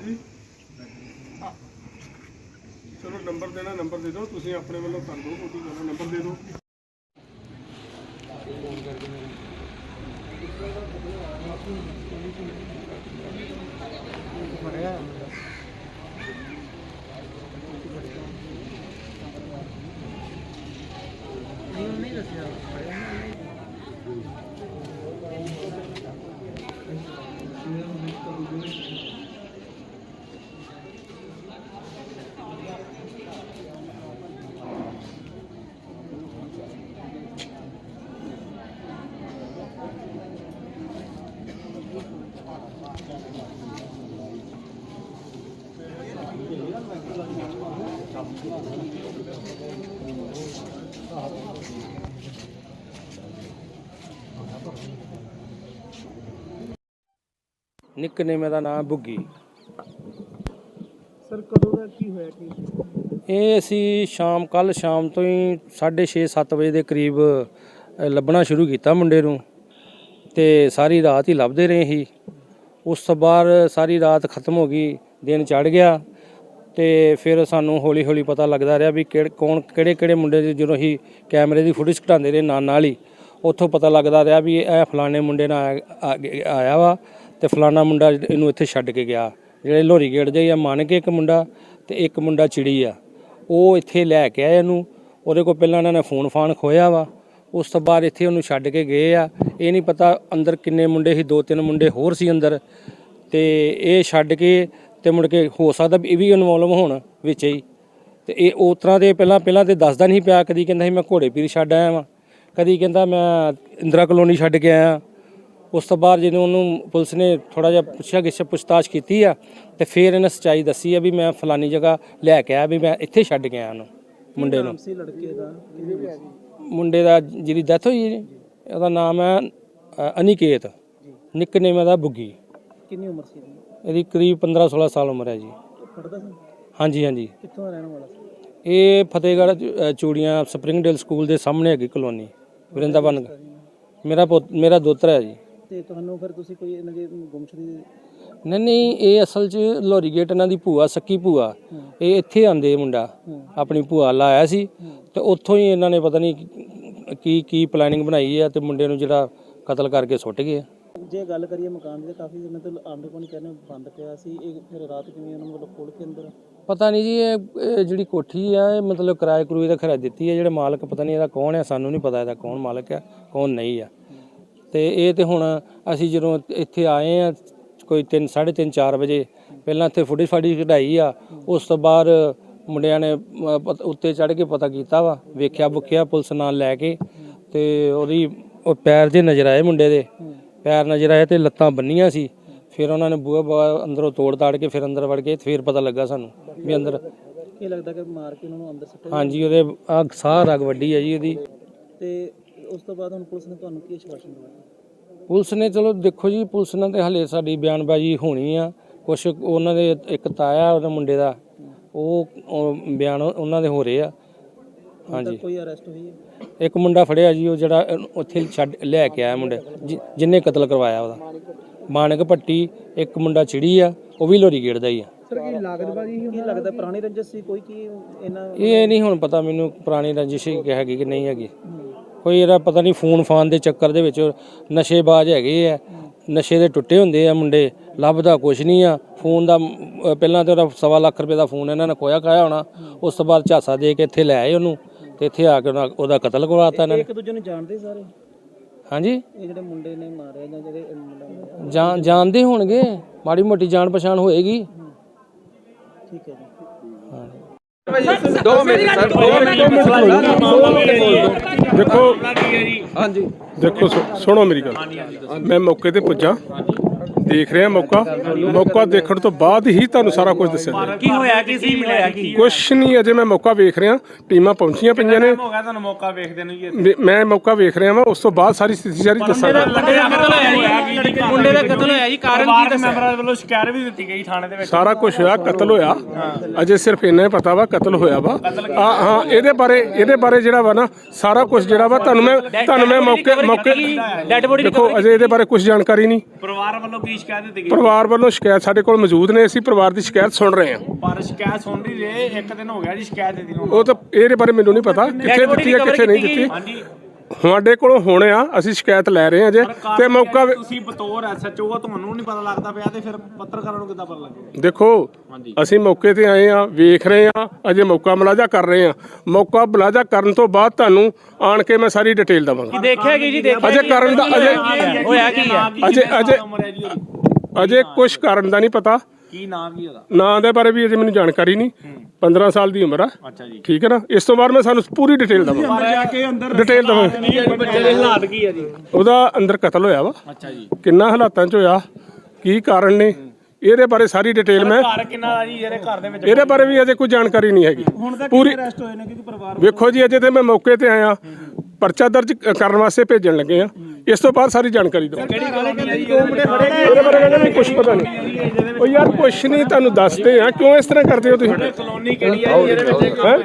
ਹਾਂਜੀ। ਚਲੋ ਨੰਬਰ ਦੇਣਾ, ਨੰਬਰ ਦੇ ਦਿਓ। ਤੁਸੀਂ ਆਪਣੇ ਵੱਲੋਂ ਕਰ ਦਿਓ ਕੋਈ ਗੱਲ ਨੰਬਰ ਦੇ ਦਿਓ। ਨਿਕਨੇਮ ਦਾ ਨਾਮ ਬੁੱਗੀ। ਸਰ ਕਦੋਂ ਦਾ ਕੀ ਹੋਇਆ ਕੀ? ਇਹ ਅਸੀਂ ਸ਼ਾਮ ਕੱਲ ਸ਼ਾਮ ਤੋਂ ਹੀ 6:30 7 ਵਜੇ ਦੇ ਕਰੀਬ ਲੱਭਣਾ ਸ਼ੁਰੂ ਕੀਤਾ ਮੁੰਡੇ ਨੂੰ। ਤੇ ਸਾਰੀ ਰਾਤ ਹੀ ਲੱਭਦੇ ਰਹੇ ਸੀ। ਉਸ ਤੋਂ ਬਾਅਦ ਸਾਰੀ ਰਾਤ ਖਤਮ ਹੋ ਗਈ ਦਿਨ ਚੜ ਗਿਆ। ਤੇ ਫਿਰ ਸਾਨੂੰ ਹੌਲੀ ਹੌਲੀ ਪਤਾ ਲੱਗਦਾ ਰਿਹਾ ਵੀ ਕਿਹੜੇ, ਕੌਣ, ਕਿਹੜੇ ਕਿਹੜੇ ਮੁੰਡੇ ਦੀ ਜਦੋਂ ਅਸੀਂ ਕੈਮਰੇ ਦੀ ਫੁਟੇਜ ਘਟਾਉਂਦੇ ਰਹੇ ਨਾਲ ਨਾਲ ਹੀ, ਉੱਥੋਂ ਪਤਾ ਲੱਗਦਾ ਰਿਹਾ ਵੀ ਇਹ ਫਲਾਣੇ ਮੁੰਡੇ ਨਾਲ ਆ- ਆਇਆ ਵਾ ਤੇ ਫਲਾਣਾ ਮੁੰਡਾ ਇਹਨੂੰ ਇੱਥੇ ਛੱਡ ਕੇ ਗਿਆ। ਜਿਹੜੇ ਲੋਰੀ ਗੇਟ ਦੇ ਆ ਮੰਨ ਕੇ ਇੱਕ ਮੁੰਡਾ ਤੇ ਇੱਕ ਮੁੰਡਾ ਚਿੜੀ ਆ। ਉਹ ਇੱਥੇ ਲੈ ਕੇ ਆਏ ਇਹਨੂੰ, ਉਹਦੇ ਕੋਲ ਪਹਿਲਾਂ ਇਹਨਾਂ ਨੇ ਫੋਨ ਫਾਨ ਖੋਇਆ ਵਾ। ਉਸ ਤੋਂ ਬਾਅਦ ਇੱਥੇ ਉਹਨੂੰ ਛੱਡ ਕੇ ਗਏ ਆ। ਇਹ ਨਹੀਂ ਪਤਾ ਅੰਦਰ ਕਿੰਨੇ ਮੁੰਡੇ ਸੀ ਦੋ ਤਿੰਨ ਮੁੰਡੇ ਹੋਰ ਸੀ ਅੰਦਰ। ਤੇ ਇਹ ਛੱਡ ਕੇ ਤੇ ਮੁੜ ਕੇ ਹੋ ਸਕਦਾ ਵੀ ਇਹ ਵੀ ਇਨਵੋਲਵ ਹੋਣ ਵਿੱਚ ਹੀ। ਤੇ ਇਹ ਉਸ ਤਰ੍ਹਾਂ ਦੇ ਪਹਿਲਾਂ ਪਹਿਲਾਂ ਤੇ ਦੱਸਦਾ ਨਹੀਂ ਪਿਆ ਕਦੀ ਕਹਿੰਦਾ ਸੀ ਮੈਂ ਘੋੜੇ ਪੀਰ ਛੱਡ ਆਇਆ ਵਾਂ। ਕਦੀ ਕਹਿੰਦਾ ਮੈਂ ਇੰਦਰਾ ਕਲੋਨੀ ਛੱਡ ਕੇ ਆਇਆ। ਉਸ ਤੋਂ ਬਾਅਦ ਜਦੋਂ ਉਹਨੂੰ ਪੁਲਿਸ ਨੇ ਥੋੜਾ ਜਿਹਾ ਪੁੱਛਿਆ ਗਿੱਛ ਪੁੱਛਤਾਛ ਕੀਤੀ ਆ ਤੇ ਫਿਰ ਇਹਨੇ ਸੱਚਾਈ ਦੱਸੀ ਆ ਵੀ ਮੈਂ ਫਲਾਨੀ ਜਗ੍ਹਾ ਲੈ ਕੇ ਆਇਆ ਵੀ ਮੈਂ ਇੱਥੇ ਛੱਡ ਕੇ ਆਇਆ ਉਹਨੂੰ ਮੁੰਡੇ ਨੂੰ। ਸੀ ਲੜਕੇ ਦਾ? ਕਿਹਦੇ ਵਿੱਚ ਮੁੰਡੇ ਦਾ ਜਿਹਦੀ ਡੈਥ ਹੋਈ ਜੀ, ਉਹਦਾ ਨਾਮ ਹੈ ਅਨਿਕੇਤ। ਨਿਕਨੇਮ ਦਾ ਬੁੱਗੀ। ਕਿੰਨੀ ਉਮਰ ਸੀ ਇਹਦੀ? ਇਹਦੀ ਕਰੀਬ 15 16 ਸਾਲ ਉਮਰ ਹੈ ਜੀ। ਪੜਦਾ ਸੀ? ਹਾਂਜੀ ਹਾਂਜੀ। ਕਿੱਥੋਂ ਦਾ ਰਹਿਣ ਵਾਲਾ ਸੀ? ਇਹ ਫਤਿਹਗੜ੍ਹ ਅ, ਚੂੜੀਆਂ ਸਪਰਿੰਗਡੇਲ ਸਕੂਲ ਦੇ ਸਾਹਮਣੇ ਹੈਗੀ ਕਲੋਨੀ ਵਰਿੰਦਾਵਨ ਮੇਰਾ ਪੁੱਤ ਮੇਰਾ ਦੋਤਰਾ ਹੈ ਜੀ। ਤੇ ਤੁਹਾਨੂੰ ਫਿਰ ਤੁਸੀਂ ਕੋਈ ਇਹਨਾਂ ਦੇ ਗੁੰਮਸ਼ੁਦੀ ਨਹੀਂ ਨਹੀਂ ਇਹ ਅਸਲ 'ਚ ਲੋਰੀ ਗੇਟ ਇਹਨਾਂ ਦੀ ਭੂਆ ਸੱਕੀ ਭੂਆ। ਇਹ ਇੱਥੇ ਆਂਦੇ ਮੁੰਡਾ ਆਪਣੀ ਭੂਆ ਲਾਇਆ ਸੀ। ਤੇ ਉੱਥੋਂ ਹੀ ਇਹਨਾਂ ਨੇ ਪਤਾ ਨਹੀਂ ਕੀ ਕੀ ਪਲੈਨਿੰਗ ਬਣਾਈ ਆ ਤੇ ਮੁੰਡੇ ਨੂੰ ਜਿਹੜਾ ਕਤਲ ਕਰਕੇ ਸੁੱਟ ਗਏ ਜੇ ਗੱਲ ਕਰੀਏ ਮਕਾਨ ਦੀ ਤਾਂ ਕਾਫੀ ਦਿਨਾਂ ਤੋਂ ਆਂਡੇ ਕੋਲ ਕਹਿੰਦੇ ਬੰਦ ਪਿਆ ਸੀ। ਇਹ ਫਿਰ ਰਾਤ ਕਿਵੇਂ ਉਹਨਾਂ ਵੱਲੋਂ ਖੋਲ ਕੇ ਅੰਦਰ? ਪਤਾ ਨਹੀਂ ਜੀ ਇਹ ਇਹ ਜਿਹੜੀ ਕੋਠੀ ਆ ਇਹ ਮਤਲਬ ਕਿਰਾਏ ਕਰੂਏ ਦਾ ਖਰਾ ਦਿੱਤੀ ਹੈ ਜਿਹੜੇ ਮਾਲਕ ਪਤਾ ਨਹੀਂ ਇਹਦਾ ਕੌਣ ਹੈ ਸਾਨੂੰ ਨਹੀਂ ਪਤਾ ਇਹਦਾ ਕੌਣ ਮਾਲਕ ਹੈ ਕੌਣ ਨਹੀਂ ਆ। ਤੇ ਇਹ ਤੇ ਹੁਣ ਅਸੀਂ ਜਦੋਂ ਇੱਥੇ ਆਏ ਆ ਕੋਈ 3 3:30 4 ਵਜੇ ਪਹਿਲਾਂ ਇੱਥੇ ਫੁੱਟੀ ਫਾੜੀ ਕਢਾਈ ਆ। ਉਸ ਤੋਂ ਬਾਅਦ ਮੁੰਡਿਆਂ ਨੇ ਅਮ, ਪਤ- ਉੱਤੇ ਚੜ੍ਹ ਕੇ ਪਤਾ ਕੀਤਾ ਵਾ ਵੇਖਿਆ ਬੁੱਖਿਆ ਪੁਲਿਸ ਨਾਲ ਲੈ ਕੇ ਤੇ ਉਹਦੀ ਉਹ ਪੈਰ ਜੇ ਨਜ਼ਰ ਆਏ ਮੁੰਡੇ ਦੇ। ਪੈਰ ਨਜ਼ਰ ਆਏ ਤੇ ਲੱਤਾਂ ਬੰਨੀਆਂ ਸੀ। ਫਿਰ ਉਹਨਾਂ ਨੇ ਬੂਹਾ ਅੰਦਰੋਂ ਤੋੜ ਤਾੜ ਕੇ ਫਿਰ ਅੰਦਰ ਵੜ ਗਏ ਫਿਰ ਪਤਾ ਲੱਗਾ ਸਾਨੂੰ ਵੀ ਅੰਦਰ ਇਹ ਲੱਗਦਾ ਕਿ ਮਾਰ ਕੇ ਉਹਨਾਂ ਨੂੰ ਅੰਦਰ ਸੁੱਟਿਆ ਹਾਂਜੀ ਉਹਦੇ ਆ ਸਾਹ ਰਗ ਵੱਡੀ ਹੈ ਜੀ ਉਹਦੀ। ਤੇ ਉਸ ਤੋਂ ਬਾਅਦ ਹੁਣ ਪੁਲਿਸ ਨੇ ਤੁਹਾਨੂੰ ਕੀ ਆਸ਼ਵਾਸਨ ਦਿੱਤਾ ਪੁਲਿਸ ਨੇ ਚਲੋ ਦੇਖੋ ਜੀ ਪੁਲਿਸ ਨਾਲ ਤੇ ਹਲੇ ਸਾਡੀ ਬਿਆਨਬਾਜ਼ੀ ਹੋਣੀ ਆ। ਕੁਛ ਉਹਨਾਂ ਦੇ ਇੱਕ ਤਾਇਆ ਉਹਦੇ ਮੁੰਡੇ ਦਾ ਉਹ ਬਿਆਨ ਉਹਨਾਂ ਦੇ ਹੋ ਰਹੇ ਆ। ਹਾਂਜੀ। ਕੋਈ ਅਰੈਸਟ ਹੋਈ ਹੈ? ਇੱਕ ਮੁੰਡਾ ਫੜਿਆ ਜੀ ਉਹ ਜਿਹੜਾ ਇਹਨੂੰ ਉੱਥੇ ਛੱਡ ਲੈ ਕੇ ਆਇਆ ਮੁੰਡੇ। ਜਿ- ਜਿਹਨੇ ਕਤਲ ਕਰਵਾਇਆ ਉਹਦਾ। ਮਾਨਕ ਪੱਟੀ ਇੱਕ ਮੁੰਡਾ ਚਿੜੀ ਆ ਉਹ ਵੀ ਲੋਰੀ ਗੇੜ ਦਾ ਹੀ ਆ। ਸਰ ਕੀ ਲਾਗਤਬਾਜੀ ਕੀ ਲੱਗਦਾ ਪੁਰਾਣੀ ਰੰਜਸ ਸੀ? ਕੋਈ ਕੀ ਇਹਨਾਂ ਇਹ ਨਹੀਂ ਹੁਣ ਪਤਾ ਮੈਨੂੰ ਪੁਰਾਣੀ ਰੰਜਿਸ਼ ਹੀ ਹੈਗੀ ਕਿ ਨਹੀਂ ਹੈਗੀ। ਕੋਈ ਇਹਦਾ ਪਤਾ ਨਹੀਂ ਫੋਨ ਫਾਨ ਦੇ ਚੱਕਰ ਦੇ ਵਿੱਚ ਨਸ਼ੇਬਾਜ਼ ਹੈਗੇ ਆ। ਨਸ਼ੇ ਦੇ ਟੁੱਟੇ ਹੁੰਦੇ ਆ ਮੁੰਡੇ ਲੱਭਦਾ ਕੁਛ ਨਹੀਂ ਆ। ਫੋਨ ਦਾ ਅਹ ਪਹਿਲਾਂ ਤੇ ਉਹਦਾ ਸਵਾ ਲੱਖ ਰੁਪਏ ਦਾ ਫੋਨ ਇਹਨਾਂ ਨੇ ਖੋਇਆ ਖਾਇਆ ਹੋਣਾ। ਉਸ ਤੋਂ ਬਾਅਦ ਝਾਸਾ ਦੇ ਕੇ ਇੱਥੇ ਲੈ ਆਏ ਉਹਨੂੰ। ਤੇ ਇੱਥੇ ਆ ਕੇ ਉਹਦਾ ਕਤਲ ਕਰਵਾਤਾ ਇਹਨਾਂ ਨੇ। ਇੱਕ ਦੂਜੇ ਨੂੰ ਜਾਣਦੇ ਸਾਰੇ? ਹਾਂਜੀ? ਇਹ ਜਿਹੜੇ ਮੁੰਡੇ ਨੇ ਮਾਰਿਆ ਜਾਂ ਜਿਹੜੇ ਇਹ ਮੁੰਡਾ ਜਾਣ ਜਾਣਦੇ ਹੋਣਗੇ। ਮਾੜੀ ਮੋਟੀ ਜਾਣ ਪਛਾਣ ਹੋਏਗੀ। ਠੀਕ ਹੈ ਜੀ। ਦੇਖੋ ਹਾਂਜੀ। ਦੇਖੋ ਸੁ- ਸੁਣੋ ਮੇਰੀ ਗੱਲ। ਮੈਂ ਮੌਕੇ ਤੇ ਪੁੱਜਾ। ਦੇਖ ਰਿਹਾ ਮੌਕਾ। ਮੌਕਾ ਦੇਖਣ ਤੋਂ ਬਾਅਦ ਹੀ ਤੁਹਾਨੂੰ ਸਾਰਾ ਕੁਝ ਦੱਸਿਆ ਜਾਏਗਾ। ਕੀ ਹੋਇਆ? ਕੀ ਸੀ ਮਿਲਿਆ? ਕੀ ਕੁਛ ਨਹੀਂ ਅਜੇ ਮੈਂ ਮੌਕਾ ਵੇਖ ਰਿਹਾ। ਟੀਮਾਂ ਪਹੁੰਚੀਆਂ ਪਈਆਂ ਨੇ। ਹੋ ਗਿਆ ਤੁਹਾਨੂੰ ਮੌਕਾ ਵੇਖਦੇ ਨੂੰ ਜੀ ਵੀ ਮੈਂ ਮੌਕਾ ਵੇਖ ਰਿਹਾ ਵਾਂ। ਉਸ ਤੋਂ ਬਾਅਦ ਸਾਰੀ ਸਥਿਤੀ ਸਾਰੀ ਦੱਸਾਂਗਾ। ਮੁੰਡੇ ਦਾ ਕਤਲ ਹੋਇਆ ਜੀ। ਮੁੰਡੇ ਦਾ ਕਤਲ ਹੋਇਆ ਜੀ। ਕਾਰਨ ਕੀ ਦੱਸਿਆ ਮੈਂਬਰਾਂ ਵੱਲੋਂ ਸ਼ਿਕਾਇਤ ਵੀ ਦਿੱਤੀ ਗਈ ਥਾਣੇ ਦੇ ਵਿੱਚ। ਸਾਰਾ ਕੁਝ ਹੋਇਆ ਕਤਲ ਹੋਇਆ। ਅਜੇ ਸਿਰਫ ਇੰਨਾ ਹੀ ਪਤਾ ਵਾ ਕਤਲ ਹੋਇਆ ਵਾ। ਆ ਹਾਂ ਇਹਦੇ ਬਾਰੇ ਇਹਦੇ ਬਾਰੇ ਜਿਹੜਾ ਵਾ ਨਾ ਸਾਰਾ ਕੁਝ ਜਿਹੜਾ ਵਾ ਤੁਹਾਨੂੰ ਮੈਂ ਤੁਹਾਨੂੰ ਮੈਂ ਮੌਕੇ ਮੌਕੇ ਡੈਡ ਬੋਡੀ ਦੇਖੋ ਅਜੇ ਇਹਦੇ ਬਾਰੇ ਕੁਝ ਜਾਣਕਾਰੀ ਨਹੀਂ। ਪਰਿਵਾਰ ਵੱਲੋਂ ਕੀ ਸ਼ਿਕਾਇਤ ਦਿੱਤੀ ਗਈ? ਪਰਿਵਾਰ ਵੱਲੋਂ ਸ਼ਿਕਾਇਤ ਸਾਡੇ ਕੋਲ ਮੌਜੂਦ ਨੇ ਅਸੀਂ ਪਰਿਵਾਰ ਦੀ ਸ਼ਿਕਾਇਤ ਸੁਣ ਰਹੇ ਹਾਂ। ਪਰ ਸ਼ਿਕਾਇਤ ਸੁਣ ਰਹੀ ਰਹੇ ਇੱਕ ਦਿਨ ਹੋ ਗਿਆ ਜੀ ਸ਼ਿਕਾਇਤ ਦਿੱਤੀ ਨੂੰ। ਉਹ ਤਾਂ ਇਹਦੇ ਬਾਰੇ ਮੈਨੂੰ ਨਹੀਂ ਪਤਾ ਕਿੱਥੇ ਦਿੱਤੀ ਹੈ ਕਿੱਥੇ ਨਹੀਂ ਦਿੱਤੀ। ਹਾਂਜੀ। ਸਾਡੇ ਕੋਲੋਂ ਹੁਣ ਆ ਅਸੀਂ ਸ਼ਿਕਾਇਤ ਲੈ ਰਹੇ ਹਾਂ ਜੇ ਤੇ ਮੌਕਾ ਵੀ- ਤੁਸੀਂ ਬਤੌਰ ਐਸਐਚਓ ਤੁਹਾਨੂੰ ਨਹੀਂ ਪਤਾ ਲੱਗਦਾ ਪਿਆ ਤੇ ਫਿਰ ਪੱਤਰਕਾਰਾਂ ਨੂੰ ਕਿੱਦਾਂ ਪਤਾ ਲੱਗੇਗਾ? ਦੇਖੋ ਅਸੀਂ ਮੌਕੇ ਤੇ ਆਏ ਆ ਵੇਖ ਰਹੇ ਆ ਅਜੇ ਮੌਕਾ ਮੁਲਾਜ਼ਾ ਕਰ ਰਹੇ ਆ ਮੌਕਾ ਮੁਲਾਜ਼ਾ ਕਰਨ ਤੋਂ ਬਾਅਦ ਤੁਹਾਨੂੰ ਆਣ ਕੇ ਮੈਂ ਸਾਰੀ ਡਿਟੇਲ ਦਵਾਂਗਾ। ਦੇਖਿਆ ਕੀ ਜੀ? ਦੇਖਿਆ ਅਜੇ ਕਰਨ ਦਾ ਅਜੇ ਹੋਇਆ? ਕੀ ਆ ਅਜੇ ਅਜੇ ਉਮਰ ਹੈ ਜੀ ਉਹਦੀ ਅਜੇ ਕੁਝ ਕਾਰਨ ਦਾ ਨਹੀਂ ਪਤਾ। ਕੀ ਨਾਮ ਕੀ ਉਹਦਾ? ਨਾਂ ਦੇ ਬਾਰੇ ਵੀ ਅਜੇ ਮੈਨੂੰ ਜਾਣਕਾਰੀ ਨਹੀਂ। 15 ਸਾਲ ਦੀ ਉਮਰ ਆ। ਅੱਛਾ ਜੀ। ਠੀਕ ਹੈ ਨਾ? ਇਸ ਤੋਂ ਬਾਅਦ ਮੈਂ ਸਾਨੂੰ ਪੂਰੀ ਡਿਟੇਲ ਦਵਾਂਗਾ। ਜਾ ਕੇ ਅੰਦਰ ਡਿਟੇਲ ਦਵਾਂਗਾ। ਬੱਚੇ ਦੇ ਹਾਲਾਤ ਕੀ ਆ ਜੀ? ਉਹਦਾ ਅੰਦਰ ਕਤਲ ਹੋਇਆ ਵਾ। ਅੱਛਾ ਜੀ। ਕਿੰਨਾ ਹਾਲਾਤਾਂ 'ਚ ਹੋਇਆ? ਕੀ ਕਾਰਨ ਨੇ? ਇਹਦੇ ਬਾਰੇ ਸਾਰੀ ਡਿਟੇਲ ਮੈਂ ਘਰ ਕਿੰਨਾ ਦਾ ਜੀ? ਜਿਹੜੇ ਘਰ ਦੇ ਵਿੱਚ ਇਹਦੇ ਬਾਰੇ ਵੀ ਅਜੇ ਕੋਈ ਜਾਣਕਾਰੀ ਨਹੀਂ ਹੈਗੀ। ਪੂਰੀ ਅਰੈਸਟ ਹੋਏ ਨੇ ਕਿਉਂਕਿ ਪਰਿਵਾਰ ਵੇਖੋ ਜੀ ਅਜੇ ਤੇ ਮੈਂ ਮੌਕੇ ਤੇ ਆਇਆ। ਪਰਚਾ ਦਰਜ ਕਰਨ ਵਾਸਤੇ ਭੇਜਣ ਲੱਗੇ ਆ। ਇਸ ਤੋਂ ਬਾਅਦ ਸਾਰੀ ਜਾਣਕਾਰੀ ਦਵਾਂ ਕਿਹੜੀ ਕਲੋਨੀ ਆ ਜੀ ਦੋ ਮੁੰਡੇ ਫੜੇ ਇਹਦੇ ਬਾਰੇ ਕਹਿੰਦੇ ਵੀ ਕੁਝ ਪਤਾ ਨਹੀਂ। ਉਹ ਯਾਰ ਕੁਛ ਨਹੀਂ ਤੁਹਾਨੂੰ ਦੱਸਦੇ ਆ ਕਿਉਂ ਇਸ ਤਰ੍ਹਾਂ ਕਰਦੇ ਹੋ ਤੁਸੀਂ? ਕਲੋਨੀ ਕਿਹੜੀ ਆ ਜੀ ਇਹਦੇ ਵਿੱਚ ਹੈਂ?